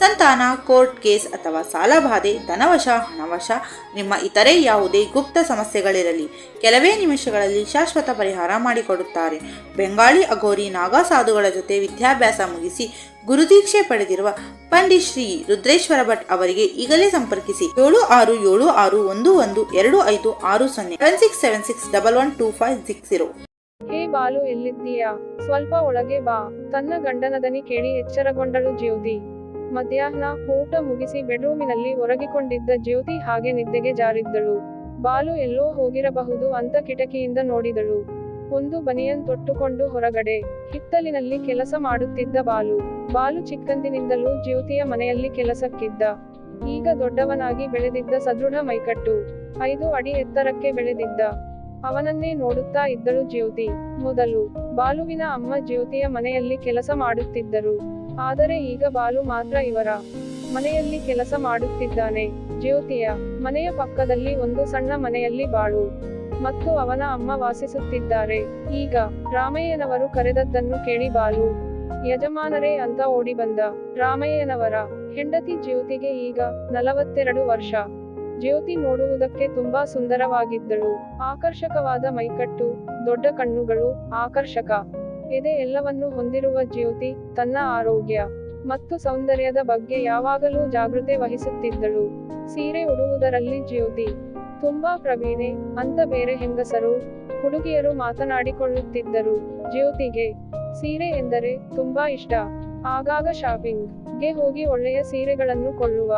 ಸಂತಾನ, court case ಅಥವಾ ಸಾಲಬಾಧೆ ಧನವಶ, ಹಣವಶ, ನಿಮ್ಮ ಇತರೆ ಯಾವುದೇ ಗುಪ್ತ ಸಮಸ್ಯೆಗಳಿರಲಿ. ಕೆಲವೇ ನಿಮಿಷಗಳಲ್ಲಿ ಶಾಶ್ವತ ಪರಿಹಾರ ಮಾಡಿಕೊಡುತ್ತಾರೆ. ಬೆಂಗಾಳಿ ಅಘೋರಿ ನಾಗಾ ಸಾಧುಗಳ ಜೊತೆ ವಿದ್ಯಾಭ್ಯಾಸ ಮುಗಿಸಿ ಗುರುದೀಕ್ಷೆ ಪಡೆದಿರುವ ಪಂಡಿತ್ ಶ್ರೀ ರುದ್ರೇಶ್ವರ ಭಟ್ ಅವರಿಗೆ ಈಗಲೇ ಸಂಪರ್ಕಿಸಿ. ಏಳು ಆರು ಏಳು ಆರು ಒಂದು ಒಂದು ಎರಡು ಐದು ಆರು ಸೊನ್ನೆ seven six seven six double one two five six zero ಹೇ ಬಾಲು, ಎಲ್ಲಿದ್ದೀಯಾ? ಸ್ವಲ್ಪ ಒಳಗೆ ಬಾ. ತನ್ನ ಗಂಡನದನಿ ಕೇಳಿ ಎಚ್ಚರಗೊಂಡಳು ಜ್ಯೋತಿ. ಮಧ್ಯಾಹ್ನ ಊಟ ಮುಗಿಸಿ ಬೆಡ್ರೂಮಿನಲ್ಲಿ ಒರಗಿಕೊಂಡಿದ್ದ ಜ್ಯೋತಿ ಹಾಗೆ ನಿದ್ದೆಗೆ ಜಾರಿದ್ದಳು. ಬಾಲು ಎಲ್ಲೋ ಹೋಗಿರಬಹುದು ಅಂತ ಕಿಟಕಿಯಿಂದ ನೋಡಿದಳು. ಒಂದು ಬನಿಯನ್ ತೊಟ್ಟುಕೊಂಡು ಹೊರಗಡೆ, ಹಿತ್ತಲಿನಲ್ಲಿ ಕೆಲಸ ಮಾಡುತ್ತಿದ್ದ ಬಾಲು. ಬಾಲು ಚಿಕ್ಕಂದಿನಿಂದಲೂ ಜ್ಯೋತಿಯ ಮನೆಯಲ್ಲಿ ಕೆಲಸಕ್ಕಿದ್ದ. ಈಗ ದೊಡ್ಡವನಾಗಿ ಬೆಳೆದಿದ್ದ ಸದೃಢ ಮೈಕಟ್ಟು. ಐದು ಅಡಿ ಎತ್ತರಕ್ಕೆ ಬೆಳೆದಿದ್ದ. ಅವನನ್ನೇ ನೋಡುತ್ತಾ ಇದ್ದಳು ಜ್ಯೋತಿ. ಮೊದಲು, ಬಾಲುವಿನ ಅಮ್ಮ ಜ್ಯೋತಿಯ ಮನೆಯಲ್ಲಿ ಕೆಲಸ ಮಾಡುತ್ತಿದ್ದರು. ಆದರೆ ಈಗ ಬಾಲು ಮಾತ್ರ ಇವರ. ಮನೆಯಲ್ಲಿ ಕೆಲಸ ಮಾಡುತ್ತಿದ್ದಾನೆ. ಜ್ಯೋತಿಯ, ಮನೆಯ ಪಕ್ಕದಲ್ಲಿ ಒಂದು ಸಣ್ಣ ಮನೆಯಲ್ಲಿ ಬಾಳು. ಮತ್ತು ಅವನ ಅಮ್ಮ ವಾಸಿಸುತ್ತಿದ್ದಾರೆ. ಈಗ ರಾಮಯ್ಯನವರು ಕರೆದದ್ದನ್ನು ಕೇಳಿ ಬಾಲು. ಯಜಮಾನರೇ ಅಂತ ಓಡಿ ಬಂದ. ರಾಮಯ್ಯನವರ ಹೆಂಡತಿ ಜ್ಯೋತಿಗೆ ಈಗ ನಲವತ್ತೆರಡು ವರ್ಷ. ಜ್ಯೋತಿ ನೋಡುವುದಕ್ಕೆ ತುಂಬಾ ಸುಂದರವಾಗಿದ್ದಳು. ಆಕರ್ಷಕವಾದ ಮೈಕಟ್ಟು, ದೊಡ್ಡ ಕಣ್ಣುಗಳು, ಆಕರ್ಷಕ. ಎದೆ ಎಲ್ಲವನ್ನು ಹೊಂದಿರುವ ಜ್ಯೋತಿ ತನ್ನ ಆರೋಗ್ಯ ಮತ್ತು ಸೌಂದರ್ಯದ ಬಗ್ಗೆ ಯಾವಾಗಲೂ ಜಾಗೃತೆ ವಹಿಸುತ್ತಿದ್ದಳು. ಸೀರೆ ಉಡುವುದರಲ್ಲಿ ಜ್ಯೋತಿ, ತುಂಬಾ ಪ್ರವೀಣೆ ಅಂತ ಬೇರೆ ಹೆಂಗಸರು, ಹುಡುಗಿಯರು ಮಾತನಾಡಿಕೊಳ್ಳುತ್ತಿದ್ದರು. ಜ್ಯೋತಿಗೆ, ಸೀರೆ ಎಂದರೆ ತುಂಬಾ ಇಷ್ಟ. ಆಗಾಗ ಶಾಪಿಂಗ್ಗೆ ಹೋಗಿ ಒಳ್ಳೆಯ ಸೀರೆಗಳನ್ನು ಕೊಳ್ಳುವ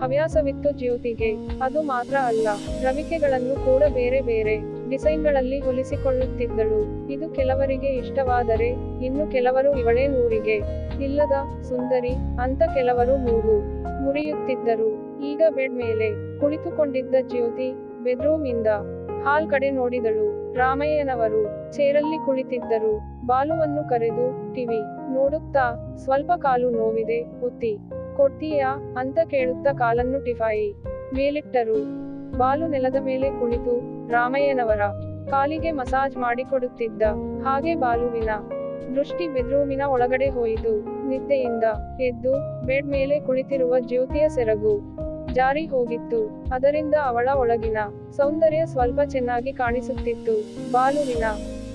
ಹವ್ಯಾಸವಿತ್ತು ಜ್ಯೋತಿಗೆ. ಅದು ಮಾತ್ರ ಅಲ್ಲ, ರವಿಕೆಗಳನ್ನು ಕೂಡ ಬೇರೆ ಬೇರೆ. ಡಿಸೈನ್ಗಳಲ್ಲಿ ಹೊಲಿಸಿಕೊಳ್ಳುತ್ತಿದ್ದಳು. ಇದು ಕೆಲವರಿಗೆ ಇಷ್ಟವಾದರೆ, ಇನ್ನು ಕೆಲವರು ಇವಳೇ ನೂರಿಗೆ ಇಲ್ಲದ ಸುಂದರಿ, ಅಂತ ಕೆಲವರು ಮೂಗು ಮುರಿಯುತ್ತಿದ್ದರು. ಈಗ ಬೆಡ್ ಮೇಲೆ ಕುಳಿತುಕೊಂಡಿದ್ದ ಜ್ಯೋತಿ ಬೆಡ್ರೂಮ್ ಇಂದ ಹಾಲ್ ಕಡೆ ನೋಡಿದಳು. ರಾಮಯ್ಯನವರು ಚೇರಲ್ಲಿ ಕುಳಿತಿದ್ದರು. ಬಾಲುವನ್ನು ಕರೆದು, ಟಿವಿ ನೋಡುತ್ತಾ? ಸ್ವಲ್ಪ ಕಾಲು ನೋವಿದೆ, ಒತ್ತಿ. ಕೊಡ್ತೀಯಾ? ಅಂತ ಕೇಳುತ್ತಾ ಕಾಲನ್ನು ಟಿಫಾಯಿ ಮೇಲಿಟ್ಟರು. ಬಾಲು ನೆಲದ ಮೇಲೆ ಕುಳಿತು ರಾಮಯ್ಯನವರ ಕಾಲಿಗೆ ಮಸಾಜ್ ಮಾಡಿಕೊಡುತ್ತಿದ್ದ ಹಾಗೆ ಬಾಲುವಿನ ದೃಷ್ಟಿ ಬೆಡ್ರೂಮಿನ ಒಳಗಡೆ ಹೋಯಿತು. ನಿದ್ದೆಯಿಂದ ಎದ್ದು ಬೆಡ್ ಮೇಲೆ ಕುಳಿತಿರುವ ಜ್ಯೋತಿಯ ಸೆರಗು ಜಾರಿ ಹೋಗಿತ್ತು. ಅದರಿಂದ ಅವಳ ಒಳಗಿನ ಸೌಂದರ್ಯ ಸ್ವಲ್ಪ ಚೆನ್ನಾಗಿ ಕಾಣಿಸುತ್ತಿತ್ತು. ಬಾಲುವಿನ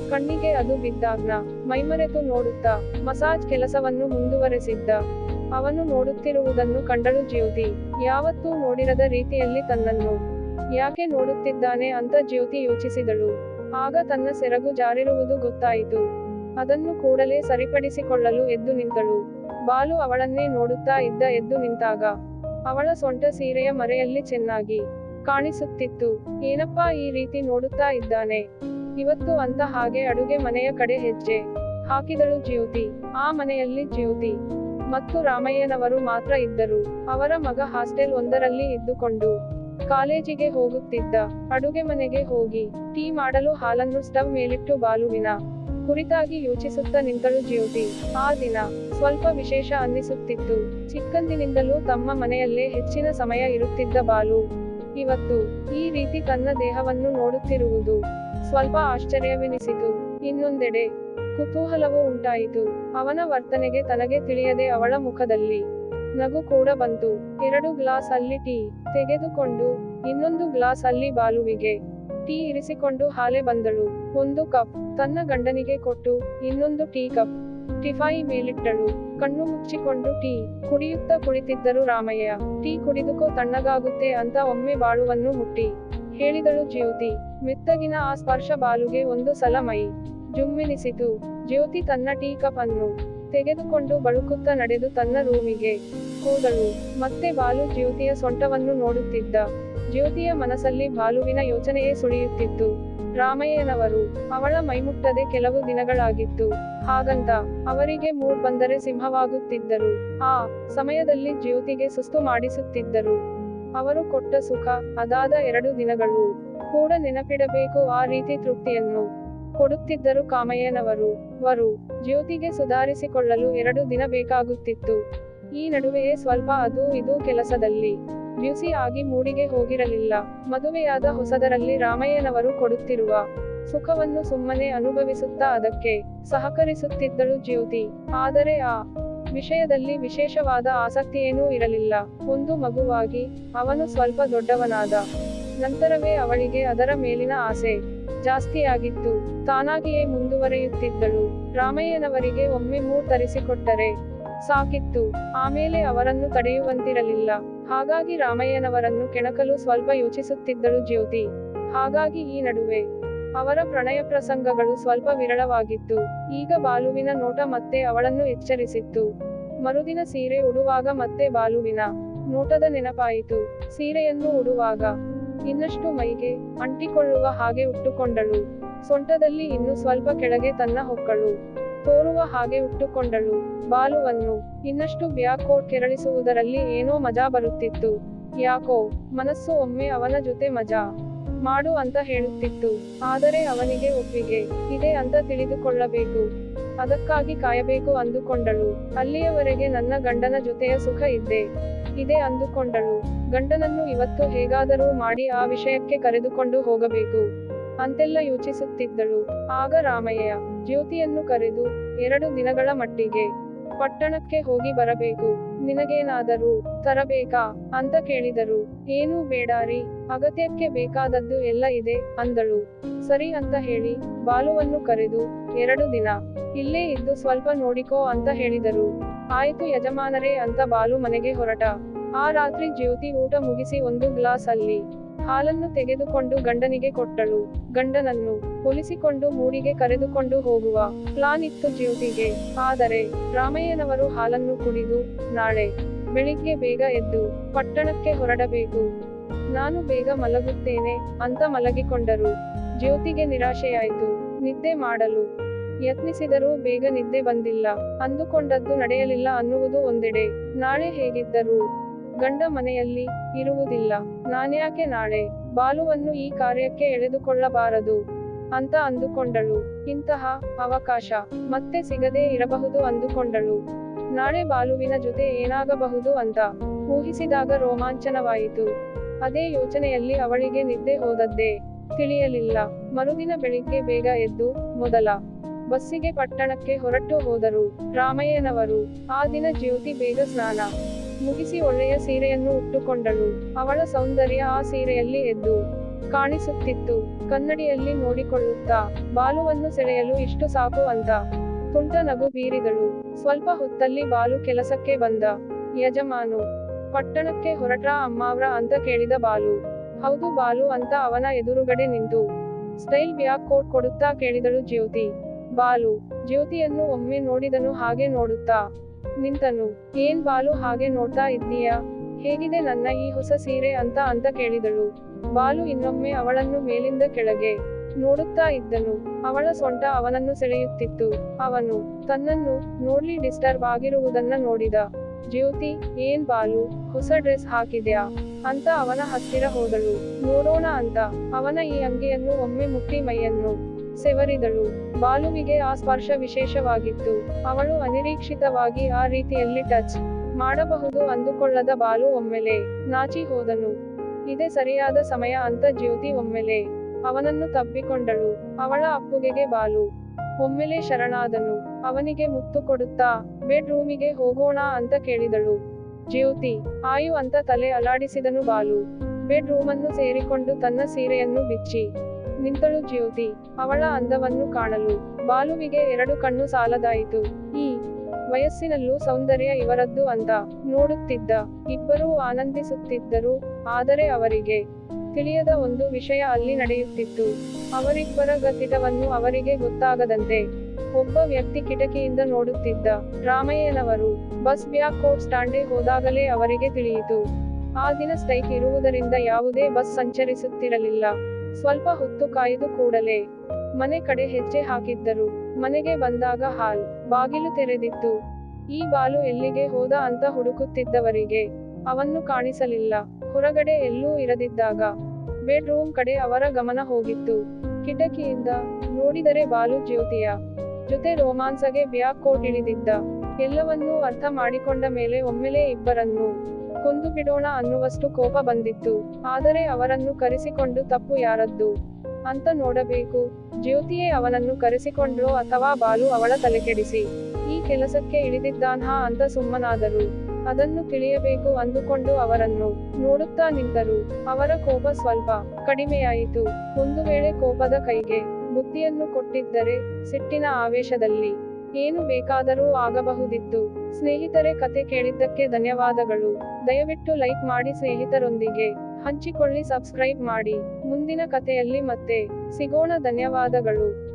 ಕಣ್ಣಿಗೆ ಅದು ಬಿದ್ದಾಗ್ನ ಮೈಮರೆತು ನೋಡುತ್ತಾ ಮಸಾಜ್ ಕೆಲಸವನ್ನು ಮುಂದುವರೆಸಿದ್ದ. ಅವನು ನೋಡುತ್ತಿರುವುದನ್ನು ಕಂಡಳು ಜ್ಯೋತಿ. ಯಾವತ್ತೂ ನೋಡಿರದ ರೀತಿಯಲ್ಲಿ ತನ್ನನ್ನು ಯಾಕೆ ನೋಡುತ್ತಿದ್ದಾನೆ ಅಂತ ಜ್ಯೋತಿ ಯೋಚಿಸಿದಳು. ಆಗ ತನ್ನ ಸೆರಗು ಜಾರಿರುವುದು ಗೊತ್ತಾಯಿತು. ಅದನ್ನು ಕೂಡಲೇ ಸರಿಪಡಿಸಿಕೊಳ್ಳಲು ಎದ್ದು ನಿಂತಳು. ಬಾಲು ಅವಳನ್ನೇ ನೋಡುತ್ತಾ ಇದ್ದ ಎದ್ದು ನಿಂತಾಗ. ಅವಳ ಸೊಂಟ ಸೀರೆಯ ಮರೆಯಲ್ಲಿ ಚೆನ್ನಾಗಿ ಕಾಣಿಸುತ್ತಿತ್ತು. ಏನಪ್ಪಾ ಈ ರೀತಿ ನೋಡುತ್ತಾ ಇದ್ದಾನೆ? ಇವತ್ತು ಅಂತ ಹಾಗೆ ಅಡುಗೆ ಮನೆಯ ಕಡೆ ಹೆಜ್ಜೆ ಹಾಕಿದಳು ಜ್ಯೋತಿ. ಆ ಮನೆಯಲ್ಲಿ ಜ್ಯೋತಿ ಮತ್ತು ರಾಮಯ್ಯನವರು ಮಾತ್ರ ಇದ್ದರು. ಅವರ ಮಗ ಹಾಸ್ಟೆಲ್ ಒಂದರಲ್ಲಿ ಇದ್ದುಕೊಂಡು ಕಾಲೇಜಿಗೆ ಹೋಗುತ್ತಿದ್ದ ಅಡುಗೆ ಮನೆಗೆ ಹೋಗಿ ಟೀ ಮಾಡಲು ಹಾಲನ್ನು ಸ್ಟವ್ ಮೇಲಿಟ್ಟು ಬಾಲುವಿನ ಕುರಿತಾಗಿ ಯೋಚಿಸುತ್ತಾ ನಿಂತಳು ಜ್ಯೋತಿ. ಆ ದಿನ ಸ್ವಲ್ಪ ವಿಶೇಷ ಅನ್ನಿಸುತ್ತಿತ್ತು. ಚಿಕ್ಕಂದಿನಿಂದಲೂ ತಮ್ಮ ಮನೆಯಲ್ಲೇ ಹೆಚ್ಚಿನ ಸಮಯ ಇರುತ್ತಿದ್ದ ಬಾಲು. ಇವತ್ತು ಈ ರೀತಿ ತನ್ನ ದೇಹವನ್ನು ನೋಡುತ್ತಿರುವುದು ಸ್ವಲ್ಪ ಆಶ್ಚರ್ಯವೆನಿಸಿತು. ಇನ್ನೊಂದೆಡೆ ಕುತೂಹಲವೂ ಉಂಟಾಯಿತು. ಅವನ ವರ್ತನೆಗೆ ತನಗೆ ತಿಳಿಯದೆ ಅವಳ ಮುಖದಲ್ಲಿ ನಗು ಕೂಡ ಬಂತು. ಎರಡು ಗ್ಲಾಸ್ ಅಲ್ಲಿ ಟೀ ತೆಗೆದುಕೊಂಡು ಇನ್ನೊಂದು ಗ್ಲಾಸ್ ಅಲ್ಲಿ ಬಾಲುವಿಗೆ ಟೀ ಇರಿಸಿಕೊಂಡು ಹಾಲೆ ಬಂದಳು. ಒಂದು ಕಪ್ ತನ್ನ ಗಂಡನಿಗೆ ಕೊಟ್ಟು ಇನ್ನೊಂದು ಟೀ ಕಪ್ ಟಿಫಾಯಿ ಮೇಲಿಟ್ಟಳು. ಕಣ್ಣು ಮುಚ್ಚಿಕೊಂಡು ಟೀ ಕುಡಿಯುತ್ತಾ ಕುಳಿತಿದ್ದರು ರಾಮಯ್ಯ. ಟೀ ಕುಡಿದುಕೋ ತಣ್ಣಗಾಗುತ್ತೆ ಅಂತ ಒಮ್ಮೆ ಬಾಳುವನ್ನು ಮುಟ್ಟಿ. ಹೇಳಿದಳು ಜ್ಯೋತಿ. ಮೆತ್ತಗಿನ ಆ ಸ್ಪರ್ಶ ಬಾಲುಗೆ ಒಂದು ಸಲ ಮೈ ಜುಮ್ಮಿನಿಸಿತು. ಜ್ಯೋತಿ ತನ್ನ ಟೀ ಕಪ್ ಅನ್ನು ತೆಗೆದುಕೊಂಡು ಬಳುಕುತ್ತ ನಡೆದು ತನ್ನ ರೂಮಿಗೆ ಹೋದಳು ಮತ್ತೆ ಬಾಲು ಜ್ಯೋತಿಯ ಸೊಂಟವನ್ನು ನೋಡುತ್ತಿದ್ದ. ಜ್ಯೋತಿಯ ಮನಸ್ಸಲ್ಲಿ ಬಾಲುವಿನ ಯೋಚನೆಯೇ ಸುಳಿಯುತ್ತಿತ್ತು. ರಾಮಯ್ಯನವರು ಅವಳ ಮೈಮುಟ್ಟದೆ ಕೆಲವು ದಿನಗಳಾಗಿತ್ತು. ಹಾಗಂತ ಅವರಿಗೆ ಮೂಡ್ ಬಂದರೆ ಸಿಂಹವಾಗುತ್ತಿದ್ದರು. ಆ ಸಮಯದಲ್ಲಿ ಜ್ಯೋತಿಗೆ ಸುಸ್ತು ಮಾಡಿಸುತ್ತಿದ್ದರು. ಅವರು ಕೊಟ್ಟ ಸುಖ ಅದಾದ ಎರಡು ದಿನಗಳು. ಕೂಡ ನೆನಪಿಡಬೇಕು ಆ ರೀತಿ ತೃಪ್ತಿಯನ್ನು. ಕೊಡುತ್ತಿದ್ದರು ಕಾಮಯ್ಯನವರು, ವರು, ಜ್ಯೋತಿಗೆ ಸುಧಾರಿಸಿಕೊಳ್ಳಲು ಎರಡು ದಿನ ಬೇಕಾಗುತ್ತಿತ್ತು. ಈ ನಡುವೆಯೇ ಸ್ವಲ್ಪ ಅದು ಇದು ಕೆಲಸದಲ್ಲಿ ಬ್ಯುಸಿ ಆಗಿ ಮೂಡಿಗೆ ಹೋಗಿರಲಿಲ್ಲ. ಮದುವೆಯಾದ ಹೊಸದರಲ್ಲಿ ರಾಮಯ್ಯನವರು ಕೊಡುತ್ತಿರುವ ಸುಖವನ್ನು ಸುಮ್ಮನೆ ಅನುಭವಿಸುತ್ತಾ ಅದಕ್ಕೆ ಸಹಕರಿಸುತ್ತಿದ್ದಳು ಜ್ಯೋತಿ. ಆದರೆ ಆ ವಿಷಯದಲ್ಲಿ ವಿಶೇಷವಾದ ಆಸಕ್ತಿಯೇನೂ ಇರಲಿಲ್ಲ. ಒಂದು ಮಗುವಾಗಿ ಅವನು ಸ್ವಲ್ಪ ದೊಡ್ಡವನಾದ ನಂತರವೇ ಅವಳಿಗೆ ಅದರ ಮೇಲಿನ ಆಸೆ ಜಾಸ್ತಿಯಾಗಿತ್ತು ತಾನಾಗಿಯೇ ಮುಂದುವರೆಯುತ್ತಿದ್ದಳು. ರಾಮಯ್ಯನವರಿಗೆ ಒಮ್ಮೆ ಮೂರ್ ತರಿಸಿಕೊಟ್ಟರೆ ಸಾಕಿತ್ತು. ಆಮೇಲೆ ಅವರನ್ನು ತಡೆಯುವಂತಿರಲಿಲ್ಲ. ಹಾಗಾಗಿ ರಾಮಯ್ಯನವರನ್ನು ಕೆಣಕಲು ಸ್ವಲ್ಪ ಯೋಚಿಸುತ್ತಿದ್ದಳು ಜ್ಯೋತಿ. ಹಾಗಾಗಿ ಈ ನಡುವೆ ಅವರ ಪ್ರಣಯ ಪ್ರಸಂಗಗಳು ಸ್ವಲ್ಪ ವಿರಳವಾಗಿತ್ತು. ಈಗ ಬಾಲುವಿನ ನೋಟ ಮತ್ತೆ ಅವಳನ್ನು ಎಚ್ಚರಿಸಿತ್ತು. ಮರುದಿನ ಸೀರೆ ಉಡುವಾಗ ಮತ್ತೆ ಬಾಲುವಿನ ನೋಟದ ನೆನಪಾಯಿತು. ಸೀರೆಯನ್ನು ಉಡುವಾಗ ಇನ್ನಷ್ಟು ಮೈಗೆ ಅಂಟಿಕೊಳ್ಳುವ ಹಾಗೆ ಉಟ್ಟುಕೊಂಡಳು. ಸೊಂಟದಲ್ಲಿ ಇನ್ನು ಸ್ವಲ್ಪ ಕೆಳಗೆ ತನ್ನ ಹೊಕ್ಕಳು. ತೋರುವ ಹಾಗೆ ಉಟ್ಟುಕೊಂಡಳು. ಬಾಲುವನ್ನು, ಇನ್ನಷ್ಟು ಬ್ಯಾಕ್ ಕೆರಳಿಸುವುದರಲ್ಲಿ ಏನೋ ಮಜಾ ಬರುತ್ತಿತ್ತು. ಯಾಕೋ, ಮನಸ್ಸು ಒಮ್ಮೆ ಅವನ ಜೊತೆ ಮಜಾ ಮಾಡು ಅಂತ ಹೇಳುತ್ತಿತ್ತು. ಆದರೆ ಅವನಿಗೆ ಒಪ್ಪಿಗೆ, ಇದೆ ಅಂತ ತಿಳಿದುಕೊಳ್ಳಬೇಕು. ಅದಕ್ಕಾಗಿ ಕಾಯಬೇಕು ಅಂದುಕೊಂಡಳು. ಅಲ್ಲಿಯವರೆಗೆ ನನ್ನ ಗಂಡನ ಜೊತೆಯ ಸುಖ ಇದ್ದೆ, ಇದೆ ಅಂದುಕೊಂಡಳು. ಗಂಡನನ್ನು ಇವತ್ತು ಹೇಗಾದರೂ ಮಾಡಿ ಆ ವಿಷಯಕ್ಕೆ ಕರೆದುಕೊಂಡು ಹೋಗಬೇಕು. ಅಂತೆಲ್ಲ ಯೋಚಿಸುತ್ತಿದ್ದಳು. ಆಗ ರಾಮಯ್ಯ ಜ್ಯೋತಿಯನ್ನು ಕರೆದು ಎರಡು ದಿನಗಳ ಮಟ್ಟಿಗೆ ಪಟ್ಟಣಕ್ಕೆ ಹೋಗಿ ಬರಬೇಕು. ನಿನಗೇನಾದರೂ ತರಬೇಕಾ? ಅಂತ ಕೇಳಿದರು. ಏನೂ ಬೇಡಾರಿ ಅಗತ್ಯಕ್ಕೆ ಬೇಕಾದದ್ದು ಎಲ್ಲ ಇದೆ ಅಂದಳು. ಸರಿ ಅಂತ ಹೇಳಿ ಬಾಲುವನ್ನು ಕರೆದು ಎರಡು ದಿನ ಇಲ್ಲೇ ಇದ್ದು ಸ್ವಲ್ಪ ನೋಡಿಕೋ ಅಂತ ಹೇಳಿದರು. ಆಯ್ತು ಯಜಮಾನರೇ ಅಂತ ಬಾಲು ಮನೆಗೆ ಹೊರಟ. ಆ ರಾತ್ರಿ ಜ್ಯೋತಿ ಊಟ ಮುಗಿಸಿ ಒಂದು ಗ್ಲಾಸ್ ಅಲ್ಲಿ ಹಾಲನ್ನು ತೆಗೆದುಕೊಂಡು ಗಂಡನಿಗೆ ಕೊಟ್ಟಳು. ಗಂಡನನ್ನು ಹೊಲಿಸಿಕೊಂಡು ಮೂಡಿಗೆ ಕರೆದುಕೊಂಡು ಹೋಗುವ ಪ್ಲಾನ್ ಇತ್ತು ಜ್ಯೋತಿಗೆ. ಆದರೆ ರಾಮಯ್ಯನವರು ಹಾಲನ್ನು ಕುಡಿದು ನಾಳೆ ಬೆಳಿಗ್ಗೆ ಬೇಗ ಎದ್ದು ಪಟ್ಟಣಕ್ಕೆ ಹೊರಡಬೇಕು. ನಾನು ಬೇಗ ಮಲಗುತ್ತೇನೆ ಅಂತ ಮಲಗಿಕೊಂಡರು. ಜ್ಯೋತಿಗೆ ನಿರಾಶೆಯಾಯಿತು. ನಿದ್ದೆ ಮಾಡಲು ಯತ್ನಿಸಿದರೂ ಬೇಗ ನಿದ್ದೆ ಬಂದಿಲ್ಲ. ಅಂದುಕೊಂಡದ್ದು ನಡೆಯಲಿಲ್ಲ ಅನ್ನುವುದು ಒಂದೆಡೆ. ನಾಳೆ ಹೇಗಿದ್ದರೂ ಗಂಡ ಮನೆಯಲ್ಲಿ ಇರುವುದಿಲ್ಲ. ನಾನ್ಯಾಕೆ ನಾಳೆ ಬಾಲುವನ್ನು ಈ ಕಾರ್ಯಕ್ಕೆ ಎಳೆದುಕೊಳ್ಳಬಾರದು? ಅಂತ ಅಂದುಕೊಂಡಳು. ಇಂತಹ ಅವಕಾಶ ಮತ್ತೆ ಸಿಗದೇ ಇರಬಹುದು ಅಂದುಕೊಂಡಳು. ನಾಳೆ ಬಾಲುವಿನ ಜೊತೆ ಏನಾಗಬಹುದು ಅಂತ ಊಹಿಸಿದಾಗ ರೋಮಾಂಚನವಾಯಿತು. ಅದೇ ಯೋಚನೆಯಲ್ಲಿ ಅವಳಿಗೆ ನಿದ್ದೆ ಹೋದದ್ದೇ ತಿಳಿಯಲಿಲ್ಲ. ಮರುದಿನ ಬೆಳಿಗ್ಗೆ ಬೇಗ ಎದ್ದು ಮೊದಲ ಬಸ್ಸಿಗೆ ಪಟ್ಟಣಕ್ಕೆ ಹೊರಟು ಹೋದರು ರಾಮಯ್ಯನವರು. ಆ ದಿನ ಜ್ಯೋತಿ ಬೇಗ ಸ್ನಾನ ಮುಗಿಸಿ ಒಳ್ಳೆಯ ಸೀರೆಯನ್ನು ಉಟ್ಟುಕೊಂಡಳು. ಅವಳ ಸೌಂದರ್ಯ ಆ ಸೀರೆಯಲ್ಲಿ ಎದ್ದು ಕಾಣಿಸುತ್ತಿತ್ತು. ಕನ್ನಡಿಯಲ್ಲಿ ನೋಡಿಕೊಳ್ಳುತ್ತಾ ಬಾಲುವನ್ನು ಸೆಳೆಯಲು ಇಷ್ಟು ಸಾಕು ಅಂತ ತುಂಟ ನಗು ಬೀರಿದಳು. ಸ್ವಲ್ಪ ಹೊತ್ತಲ್ಲಿ ಬಾಲು ಕೆಲಸಕ್ಕೆ ಬಂದ. ಯಜಮಾನು, ಪಟ್ಟಣಕ್ಕೆ ಹೊರಟ್ರಾ ಅಮ್ಮಾವ್ರ ಅಂತ ಕೇಳಿದ ಬಾಲು. ಹೌದು ಬಾಲು ಅಂತ ಅವನ ಎದುರುಗಡೆ ನಿಂತು ಸ್ಟೈಲ್ ಬ್ಯಾಗ್ ಕೋಟ್ ಕೊಡುತ್ತಾ ಕೇಳಿದಳು ಜ್ಯೋತಿ. ಬಾಲು, ಜ್ಯೋತಿಯನ್ನು ಒಮ್ಮೆ ನೋಡಿದನು ಹಾಗೆ ನೋಡುತ್ತಾ ನಿಂತನು, ಏನ್ ಬಾಲು ಹಾಗೆ ನೋಡ್ತಾ ಇದ್ದೀಯಾ? ಹೇಗಿದೆ ನನ್ನ ಈ ಹೊಸ ಸೀರೆ ಅಂತ ಅಂತ ಕೇಳಿದಳು. ಬಾಲು ಇನ್ನೊಮ್ಮೆ ಅವಳನ್ನು ಮೇಲಿಂದ ಕೆಳಗೆ ನೋಡುತ್ತಾ ಇದ್ದನು. ಅವಳ ಸೊಂಟ ಅವನನ್ನು ಸೆಳೆಯುತ್ತಿತ್ತು. ಅವನು, ತನ್ನನ್ನು ನೋಡ್ಲಿ ಡಿಸ್ಟರ್ಬ್ ಆಗಿರುವುದನ್ನ ನೋಡಿದ. ಜ್ಯೋತಿ, ಏನ್ ಬಾಲು, ಹೊಸ ಡ್ರೆಸ್ ಹಾಕಿದ್ಯಾ? ಅಂತ ಅವನ ಹತ್ತಿರ ಹೋದಳು. ನೋಡೋಣ ಅಂತ ಅವನ ಈ ಅಂಗಿಯನ್ನು ಒಮ್ಮೆ ಮುಟ್ಟಿ ಮೈಯನ್ನು ಸೆವರಿದಳು. ಬಾಲುವಿಗೆ ಆ ಸ್ಪರ್ಶ ವಿಶೇಷವಾಗಿತ್ತು. ಅವಳು ಅನಿರೀಕ್ಷಿತವಾಗಿ ಆ ರೀತಿಯಲ್ಲಿ ಟಚ್ ಮಾಡಬಹುದು ಅಂದುಕೊಳ್ಳದ ಬಾಲು ಒಮ್ಮೆಲೆ ನಾಚಿ ಹೋದನು. ಇದೇ ಸರಿಯಾದ ಸಮಯ ಅಂತ ಜ್ಯೋತಿ ಒಮ್ಮೆಲೆ ಅವನನ್ನು ತಬ್ಬಿಕೊಂಡಳು. ಅವಳ ಅಪ್ಪುಗೆಗೆ ಬಾಲು ಒಮ್ಮೆಲೆ ಶರಣಾದನು. ಅವನಿಗೆ ಮುತ್ತು ಕೊಡುತ್ತಾ ಬೆಡ್ ರೂಮಿಗೆ ಹೋಗೋಣ ಅಂತ ಕೇಳಿದಳು. ಜ್ಯೋತಿ, ಆಯು ಅಂತ ತಲೆ ಅಲಾಡಿಸಿದನು ಬಾಲು. ಬೆಡ್ ರೂಮನ್ನು ಸೇರಿಕೊಂಡು ತನ್ನ ಸೀರೆಯನ್ನು ಬಿಚ್ಚಿ ನಿಂತಳು ಜ್ಯೋತಿ. ಅವಳ ಅಂದವನ್ನು ಕಾಣಲು. ಬಾಲುವಿಗೆ ಎರಡು ಕಣ್ಣು ಸಾಲದಾಯಿತು. ಈ ವಯಸ್ಸಿನಲ್ಲೂ ಸೌಂದರ್ಯ ಇವರದ್ದು ಅಂತ ನೋಡುತ್ತಿದ್ದ. ಇಬ್ಬರೂ ಆನಂದಿಸುತ್ತಿದ್ದರು. ಆದರೆ ಅವರಿಗೆ ತಿಳಿಯದ ಒಂದು ವಿಷಯ ಅಲ್ಲಿ ನಡೆಯುತ್ತಿತ್ತು. ಅವರಿಬ್ಬರ ಗತಿಟವನ್ನು ಅವರಿಗೆ ಗೊತ್ತಾಗದಂತೆ ಒಬ್ಬ ವ್ಯಕ್ತಿ ಕಿಟಕಿಯಿಂದ ನೋಡುತ್ತಿದ್ದ. ರಾಮಯ್ಯನವರು ಬಸ್ ಬ್ಯಾಕ್ ಕೋಟ್ ಸ್ಟಾಂಡೆ ಹೋದಾಗಲೇ ಅವರಿಗೆ ತಿಳಿಯಿತು. ಆ ದಿನ ಸ್ಟ್ರೈಕ್ ಇರುವುದರಿಂದ ಯಾವುದೇ ಬಸ್ ಸಂಚರಿಸುತ್ತಿರಲಿಲ್ಲ. ಸ್ವಲ್ಪ ಹೊತ್ತು ಕಾಯ್ದು ಕೂಡಲೇ ಮನೆ ಕಡೆ ಹೆಜ್ಜೆ ಹಾಕಿದ್ದರು. ಮನೆಗೆ ಬಂದಾಗ ಹಾಲ್, ಬಾಗಿಲು ತೆರೆದಿತ್ತು. ಈ ಬಾಲು ಎಲ್ಲಿಗೆ ಹೋದ ಅಂತ ಹುಡುಕುತ್ತಿದ್ದವರಿಗೆ ಅವನ್ನು ಕಾಣಿಸಲಿಲ್ಲ. ಹೊರಗಡೆ ಎಲ್ಲೂ ಇರದಿದ್ದಾಗ ಬೆಡ್ರೂಮ್ ಕಡೆ ಅವರ ಗಮನ ಹೋಗಿತ್ತು. ಕಿಟಕಿಯಿಂದ ನೋಡಿದರೆ ಬಾಲು ಜ್ಯೋತಿಯ ಜೊತೆ ರೋಮಾನ್ಸಗೆ ಬ್ಯಾಕ್ ಕೋಟ್ ಇಳಿದಿದ್ದ. ಎಲ್ಲವನ್ನೂ ಅರ್ಥ ಮಾಡಿಕೊಂಡ ಮೇಲೆ ಒಮ್ಮೆಲೆ ಇಬ್ಬರನ್ನೂ ಕೊಂದು ಬಿಡೋಣ ಅನ್ನುವಷ್ಟು ಕೋಪ ಬಂದಿತ್ತು. ಆದರೆ ಅವರನ್ನು ಕರೆಸಿಕೊಂಡು ತಪ್ಪು ಯಾರದ್ದು? ಅಂತ ನೋಡಬೇಕು. ಜ್ಯೋತಿಯೇ ಅವನನ್ನು ಕರೆಸಿಕೊಂಡ್ರೋ ಅಥವಾ ಬಾಲು ಅವಳ ತಲೆಕೆಡಿಸಿ. ಈ ಕೆಲಸಕ್ಕೆ ಇಳಿದಿದ್ದಾನ್ಹಾ ಅಂತ ಸುಮ್ಮನಾದರು. ಅದನ್ನು ತಿಳಿಯಬೇಕು ಅಂದುಕೊಂಡು ಅವರನ್ನು ನೋಡುತ್ತಾ ನಿಂತರು. ಅವರ ಕೋಪ ಸ್ವಲ್ಪ ಕಡಿಮೆಯಾಯಿತು. ಒಂದು ವೇಳೆ ಕೋಪದ ಕೈಗೆ ಬುದ್ಧಿಯನ್ನು ಕೊಟ್ಟಿದ್ದರೆ ಸಿಟ್ಟಿನ ಆವೇಶದಲ್ಲಿ ಏನು ಬೇಕಾದರೂ ಆಗಬಹುದಿತ್ತು. ಸ್ನೇಹಿತರೆ, ಕತೆ ಕೇಳಿದ್ದಕ್ಕೆ ಧನ್ಯವಾದಗಳು. ದಯವಿಟ್ಟು ಲೈಕ್ ಮಾಡಿ ಸ್ನೇಹಿತರೊಂದಿಗೆ. ಹಂಚಿಕೊಳ್ಳಿ, ಸಬ್ಸ್ಕ್ರೈಬ್ ಮಾಡಿ. ಮುಂದಿನ ಕಥೆಯಲ್ಲಿ ಮತ್ತೆ ಸಿಗೋಣ. ಧನ್ಯವಾದಗಳು.